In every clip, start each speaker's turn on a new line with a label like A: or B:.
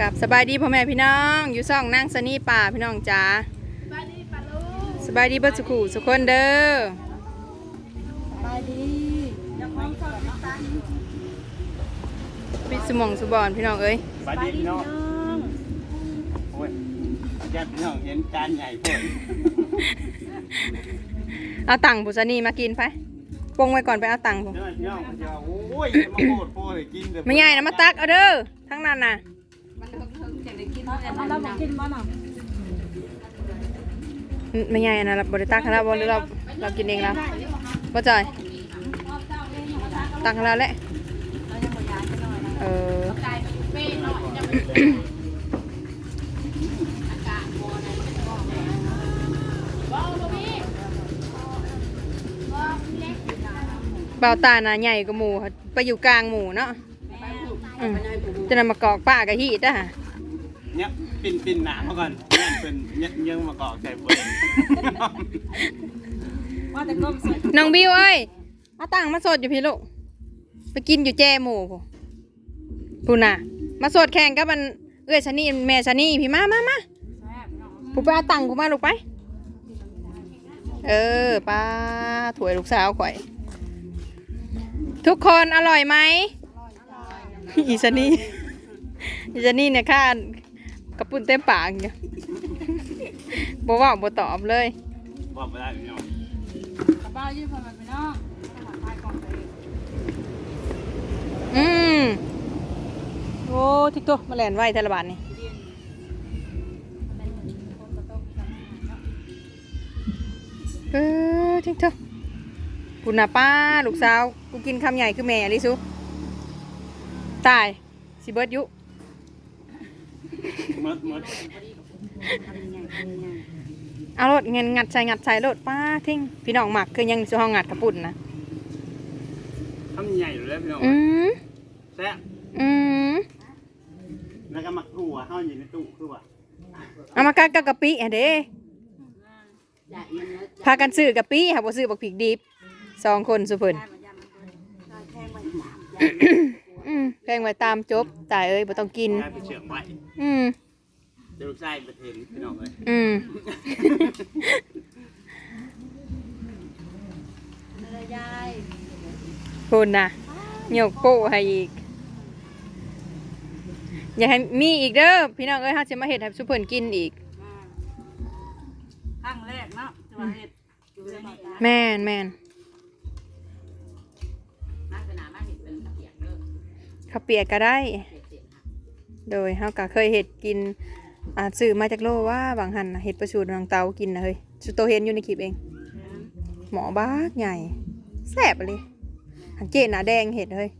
A: กับสบายดีพ่อแม่พี่น้อง อยู่ซ่องนั่งสนี่ป่าพี่น้องจ๋าสบายดีเบิดสุขุสุกคนเด้อ
B: ไปดีจะคล้องสอดตัง
A: ปิดสมองสุบอนพี่น้องเอ้ย
C: สวัสดีพี่น้องโอ้ยญาติพี่น้องเห็นจานใหญ่เพิ่น
A: เอาตังค์ปุษนีมากินไป ปรุงไว้ก่อนไปเอาตังค์ผม
C: เดี๋ยวพี่น้องมันจะว่าโอ้ยมาโคตรโป้ยกินเด้อ
A: ไม่ใหญ่นะมาตักเอาเด้อทั้งนั้นน่ะ
B: เอาเราบอกกินบ้าน่ะ
A: ไม่ใหญ่นะเราบริตักให้เราบหริเราเรากินเองแล้วบ่จ่อยตักให้เราแหละเออ เบาตาน่ะใหญ่กว่าหมูค่ะไปอยู่กลางหมูเนาะอืมจะนำมากอกป้ากะฮีดอะ
C: เนี่ยปิ่นปิ่นหนามาก่อนเนี่ยเป็นเนี่ยยังมากอกใส่เปิ้ล
B: ว่าแต่ก็สวย
A: น้องบิวเอ้ยเอาตังค์มาสดอยู่พี่ลูกไปกินอยู่แจหมูพูพูน่ะมาสดแข่งกับมันเอ้ยชะนี่แม่ชะนี่พี่มามามา
B: แซ่บเนาะ
A: ผู้ไปเอาตังค์กูมาลูกไป เออป้าถวยลูกสาวข่อย ทุกคนอร่อยไหมอีชะนี่อีชะนี่เนี่ยข้ากระปุ่นเต็มปากอยู่บ่เว่าบ่ตอบเลย
C: บอกไม่ได้พี่น้อง
B: กระเป๋ายืดพอมันไปเนาะสมัครทายกล่องไป
A: อืมโอ้ทิกโตมาแลนไว้แต่ละบาทนี่
B: เรียนมันเป็นคนกระโตกกันเนาะ
A: เออทิกโต คุณน่ะป้าลูกสาว กูกินคำใหญ่คือแม่ลิซุตายสิเบิดอยุ
C: หมดหมด
A: เอารถเงินงัดใส่งัดใส่รถป้าทิ้งพี่น้องหมักคือยังสิห้องงัดกระปุ่นนะ
C: ทำใหญ่อยู่แล้วพี่น้อง
A: อืม
C: แซ่บ
A: อืม
C: แล้วก็มักกู้อะเฮาอยู่ในตู้คือว่า
A: เอามากัดกับกะปิอะเด้พากันซื้อกะปิค่ะบ่ซื้อบักพริกดิบ สองคนสุเพิ่นอืมแพงไว้ตามจบตายเอ้ยบ่ต้องกิน
C: ได้ไปเชื่อมไว้
A: อืม
C: เดี๋ยวลูกชายไปเห็นพี่น้องเลย
A: อืม
B: เลยยาย
A: คุณนะโยกโป้ให้อีก อย่าให้มีอีกเด้อพี่น้องเอ้ยเฮาสิมาเฮ็ดให้ซุเพิ่นกินอีก
B: ครั้งแรกเนาะจะมาเฮ็ดอยู่ในนี้
A: แม่นแม่น ข้าวเปียกก็ได้ โดยเฮาก็เคยเฮ็ดกินอ่าซื้อมาจากโลว่าบางหันน่ะเฮ็ดประสูตรนางเตากินนะเฮ้ยสุโตเห็นอยู่ในคลิปเอง หมอบากใหญ่แซ่บอะเลย หันเจหนาแดงเห็ดเฮ้ย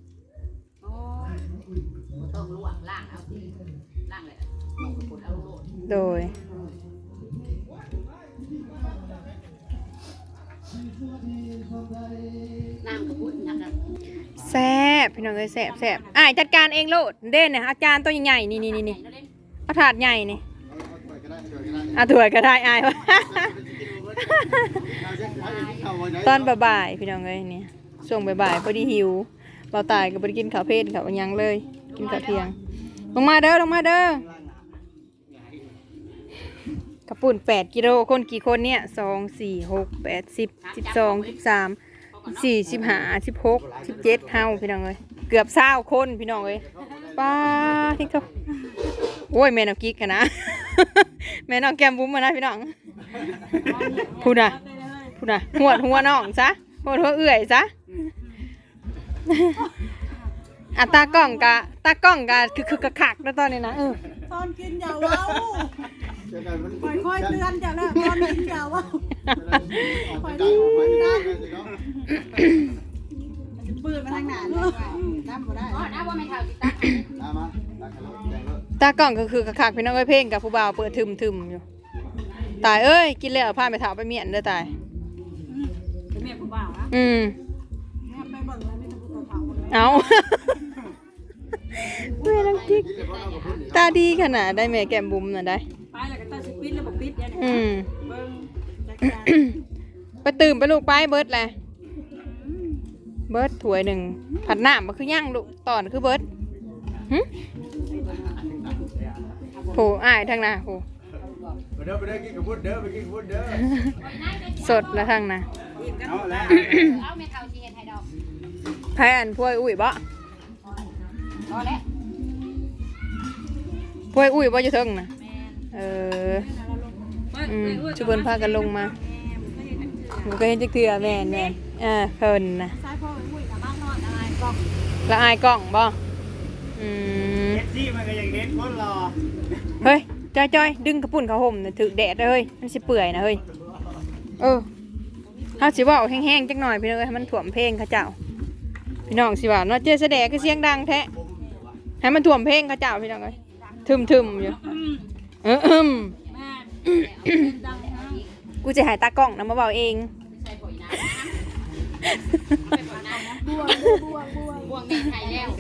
B: โอ้
D: ต้องลวกล่างเอาสิล่างเลยมองกระปุกเอาโลด
A: โดย
D: น้ำกระปุกนะครับ
A: แซ่บ พี่น้องเอ้ยแซ่บแซ่บอ่ายจัดการเองโลดเด่นเนี่ยอาจารย์ตัวใหญ่ๆนี่นี่นี่นี่เอาถาดใหญ่นี่เอาถ้วยก็ได้อายวะ ตอนบ่ายๆพี่น้องเอ้ยเนี่ยช่วงบ่ายๆพอดีหิวเราตายก็บ่ได้กินข้าวเพลข้าวหยังเลย กินข้าวเที่ยง ลงมาเด้อลงมาเด้อกระปุ่นแปดกิโลคนกี่คนเนี่ยสองสี่หกแปดสิบสิบสองสิบสามสิบสี่สิบห้าสิบหกสิบเจ็ดเฮาพี่น้องเอ้ย เกือบเศร้าคนพี่น้องเอ้ยป้าทิกโตโอ้ยแม่น้องกิ๊กกันนะแม่น้องแก้มบุ้มมานะพี่น้องพูดนะพูดนะหัวดหัวน้องซะหัวดหัวเอื่อยซะอะตากล้องกะตากล้องกะคือคือกะขักแล้วตอนนี้นะเออ
B: ตอนกินอย่าเว้าค่อยๆเตือนจ้ะแล้วตอนกินอย่าเว้า ปืนมาทางไหนเลยน้ำบ่ได้
D: อ๋อน้าว่าไม่เท่าสิตัก
A: ตากล้องก็คือกะขักพี่น้องเอ้ยเพลงกับผู้บ่าวเปิดทึมทึมๆอยู่ ตายเอ้ยกินแล้วพาไปถาวไปเมียนเด้อตาย
B: เป็นเมียผู้บ่าวนะ
A: อืม
B: แม่ไปเบิ่งแล้วไม่ต้องผู้เฒ่าคนเลย
A: เอาแม่น้องกิ๊กตาดีขนาดได้แม่แก้มบุ๋มน่ะได้
B: ไปแล้วก็ตัดสิปิดแล้วบ่ปิดเนี่ย
A: อืม
B: เบิ่งจักรยาน
A: ไปตื่มไปลูกไปเบิร์ดแหละ เบิร์ดถ้วยหนึ่งผัดน้ำมันคือย่างลูกตอนคือเบิร์ดหึโหอ้ายทางหน้าโห
C: ไปเด้อไปเด้อกินกับพุดเด้อไปกินกับพุดเด้อ
A: สดแล้วทางหน้า
C: เอาแล้ว
D: เอาแม่เฒ่าสิเฮ็ดให้ดอก
A: ไผอันพวยอุ้ยบ่
D: พอแล้ว
A: พวยอุ้ยบ่อยู่เทิงน่ะ
D: แม่น
A: เอออืมชุบเพิ่นพากันลงมาหนูก็เห็นจักเทื่อแม่นแม่นเออเพิ่นน่ะ
B: กล้อง
A: ละอายกล้องบ่อืม
C: เจ็ดซี่มันก็ยังเน้นคนรอ
A: เฮ้ยจ้อยจ้อยดึงกระปุ่นเขาห่มน่ะถึกแดดเด้อเฮ้ยมันสิเปื่อยนะเฮ้ยเออเฮาสิเว้าแห้งๆจักหน่อยพี่น้องเอ้ยให้มันถ่วมเพลงเขาเจ้า พี่น้องสิว่าเนาะเจอแสดงคือเสียงดังแท้ให้มันถ่วมเพลงเขาเจ้าพี่น้องเอ้ยทึมๆอยู่เอออืม
B: แม่ดังนะ
A: กูจะหายตากล้องนะมาเบาเอง
D: ใส่ปุ๋ยน้ำไปปุ๋ยน้ำ
B: บวงบวงบวง
D: บวงแม่ไข่แล้ว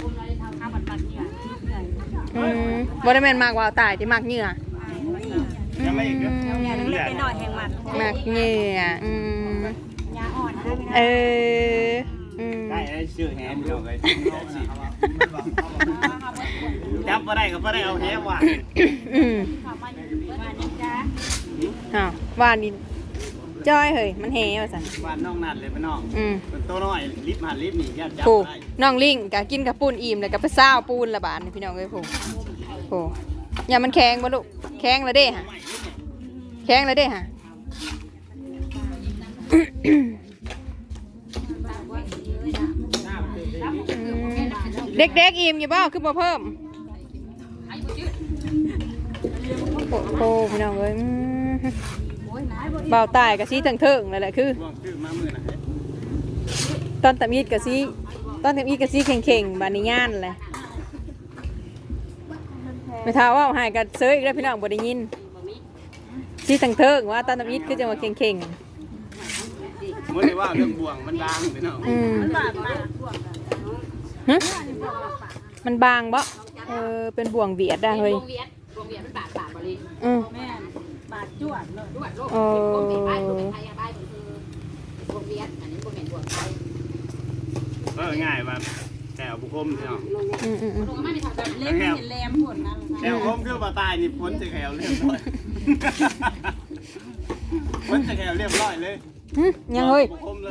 D: บุญเราได้ทำข้าวผัดผัดเนี่ย
A: อืมบ่ได้แม่นมากว่าตายที่มากเหงื่อ
C: ยังไม่อีกเด้อ
B: เนี่ยนึกได้หน่อยแห่งมัน
A: มากเหงื่ออืม
B: ยาอ่อนนะ
A: เอออืม
C: ได้ได้ชื่อแฮมเดียวเลยจับมาได้ก็บ่ได้เอาแฮมว่ะ
A: อืม
B: ขอมาวันนี้จ้า
A: อ้าวว่านี่ จ้อยเฮ้ยมันแหว่าซั่น
C: บ้านน้องนัดเลยไปน้อง
A: อืม
C: เป็นตัวน้อยลิฟต์หันลิฟต์นี่ยับจับ
A: โผ
C: ได้
A: น้องลิงก็กินกับปูนอิ่มแล้วก็ไปซ่าวปูนละบาดนี่พี่น้องเอ้ยโผโผอย่ามันแข็งบ่ลูกแข็งแล้วเด้ฮะแข็งแล้วเด้ฮะ เด็กๆอิ่มอยู่บ่คือบ่เพิ่มโอ้โหพี่น้องเอ้ยอืม เบาตายกับซีเถิงๆนั่นแหละคือ
C: ช่วงชื่อมามือนะ
A: ตอนตำอีดกับซีตอนตำอีดกับซีเข่งๆบานนี้ย่านเลยไม่ท้าว่าหายกันเซยอีกแล้วพี่น้องบ่ได้ยินซีเถิงๆว่าตอนตำอีดคือจะมาเข่ง
C: มื่อได้ว่าเรื่องบ่วงมันดังไปน้อง
A: ๆอืม
B: บาทมา
A: ฮะมันบางบ่เออเป็นบ่วงเบียดได้เฮ้ย
D: วงเวียนวงเวียนมันบาดบาดบริ
A: อืม
B: แม่บาทจวดเลย
D: รวดโลกวงเวียนบ้านวงเวียนไทยบ้านคือวงเวียนอันนี้วงเวียนวงไทย
C: เออง่ายมาแต่เอาบุคคมพี่น้อง
A: อืมอืมอืม
D: ลงมาไม่ทันกัน
B: เล่นเห็นแรมผลนั่น
C: แต่บุคคมคือบ่ตายนี่พ้นจะแขวเรียบร้อยพ้นจะแขวเรียบร้อยเลย
A: หึยังเฮ้ย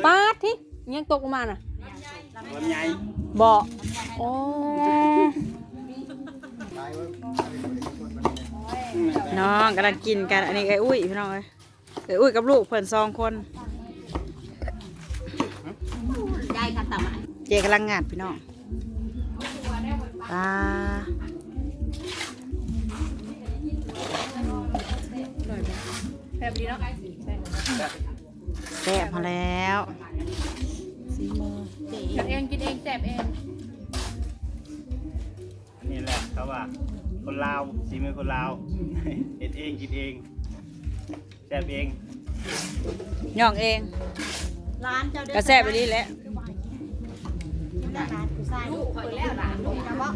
A: ปาดที่ยังตกลงมาน่ะ
C: ลำไย
A: บ่โอ้
B: น้องกำลังกินกัน อันนี้ไอ้อุ้ยพี่น้องเอ้ยไอ้อุ้ยกับลูกเพิ่นสองคน
D: ยายค่ะต่ำอะ
B: เจกำลังงานพี่น้องปลา
A: แบบดีเนาะ
B: แซ่บมาแล้ว
A: กินเองกินเองแสบเอง
C: นี่แหละเขาว่า คนลาวสีมือคนลาวเฮ็ดเองกินเองแซ่บเอง
B: ย่องเอง
E: ร้านเจ้าเด้
B: ก็แซ่บไปดีแหล้ว
E: ร้านผู้ชาย
D: ลูกคอยแล้วหลานลูก
E: นะบ่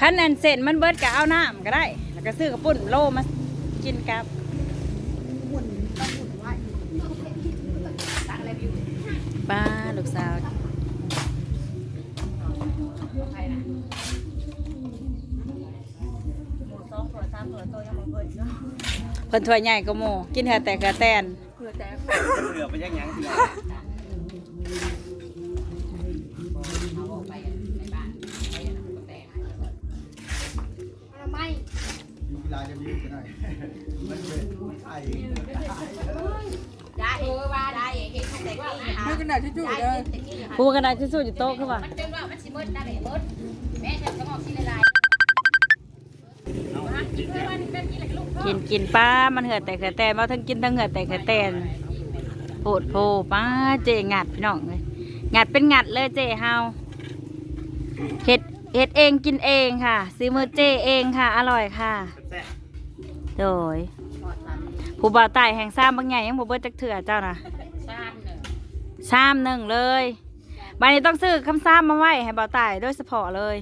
E: คั
B: นอันเสร็จมันเบิดก็เอาน้ำก็ได้ แล้วก็ซื้อกระปุ่นโลมากินกับ
E: หุ่นต้องหุ่นไว้
D: ตั้งอะไรอยู่
B: ป้าลูกสาว
D: ใครนะ
E: หมูสองตัวสามตัวตัวยังบ่เพิ่นเนาะ
B: เพิ่นถ้วยใหญ่ก็โมกินแค่แต่กระแตน
C: เหลือไปยังยัง
D: ได้เออว่าได้เห็นแต่กี้หา
A: ไม่กระดาษทิชชู่
D: ได้
A: เลย
D: แต่กี้หา
B: ผู้กระดาษทิชชู่อยู่โต๊ะคือว่า
D: มันเป็นว่ามันสิมืดได้แบบมืดแม่ฉันก็บอกสิละลายกินเพื่อว่า
B: กินกินป้ามันเหือดแต่กระแตนมาทั้งกินทั้งเหือดแต่กระแตนโพดโพป้าเจงัดพี่น้องเลยงัดเป็นงัดเลยเจเฮาเฮ็ดเฮ็ดเองกินเองค่ะ ซื้อมือเจเองค่ะ อร่อยค่ะ
C: แซ่บ
B: โดยผู้บ่าวใต้แห่งซ้ำบางใหญ่ยังบ่เบิดจักเถื่อเจ้านะ
D: ชาติหนึ่ง
B: ซ้ำหนึ่งเลยบันนี้ต้องซื้อคำซ้ำมาไว้ให้เบาตายโดยเฉพาะเลย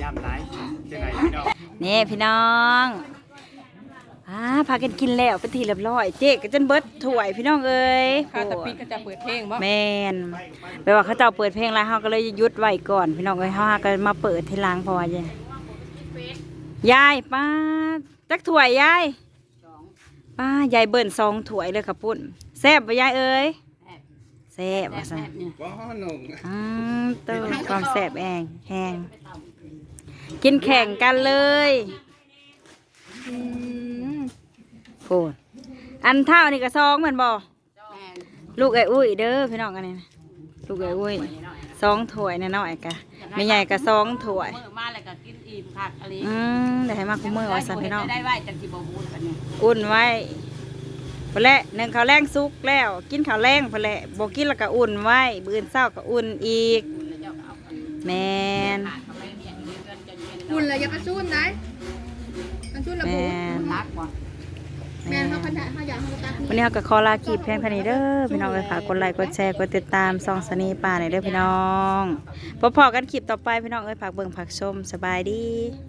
C: ย่ำไรจังไงพี่น้อง
B: นี่พี่น้อง อ่าพากันกินแล้วเป็นทีเรียบร้อย เจ๊ก็จนเบิดถ้วยพี่น้องเอ้ย
A: ข้าวตะปิดก็จะเปิดเพลงบ่
B: แมนแปลว่าเขาเจ้าเปิดเพลงแล้วเขาก็เลยหยุดไว้ก่อนพี่น้องเอ้ยเขาหากันมาเปิดทีหลังเพอว่ายายยายป้าจักถ้วยยายป้ายายเบิ่นซองถ้วยเลยค่ะปุ้นแซ่บปะยายเอ้ยแซ่บว่าซั่น
C: ว้าหนุ่ม
B: อืมเตัวความแซ่บแองแห้งกินแข่งกันเลยโู ดอันเท่านี่ก็ซองเหมือนบ่
D: แม่น
B: ลูกไอ้อุ้ยเด้อพี่น้องกันนี่นะลูกไอ้อุ้ยสองถ้วยน้อยๆกะไม่ใหญ่กะสองถ้วย
D: มื้อมาแล้วก็กินอิ่มคักอะไร
B: อืมได้ให้มาคุ้มมือว่าสันพี่น้อง
D: ได้ไว้จังสิบ่บูดกันนี่
B: อุ่นไว้พอแหละหนึ่งข้าวแรงสุกแล้ว กินข้าวแรงพอแหละบอกกินแล้วก็อุ่นไว้บื้นเศร้าก็อุ่นอีก
D: แล้วเจ้าก็เอากัน
B: แมน
D: ขาดกำไรเนี่ยเดือนจะเย็น
E: คุณเลยอย่าไปสู้นได้มันสู้ระ
B: แม
E: บุ
B: น
D: รักบ่
E: แม่เขาพันธะเขาอยากเขาตัก
B: วันนี้เราก็ขอลากีบเพียงเท่านี้เด้อพี่น้องเลยค่ะกดไลค์กดแชร์กดติดตามซองสนีป่าหน่อยเด้อพี่น้องพบพอกันคลิปต่อไปพี่น้องเอ้ยผักเบิ่งผักชมสบายดี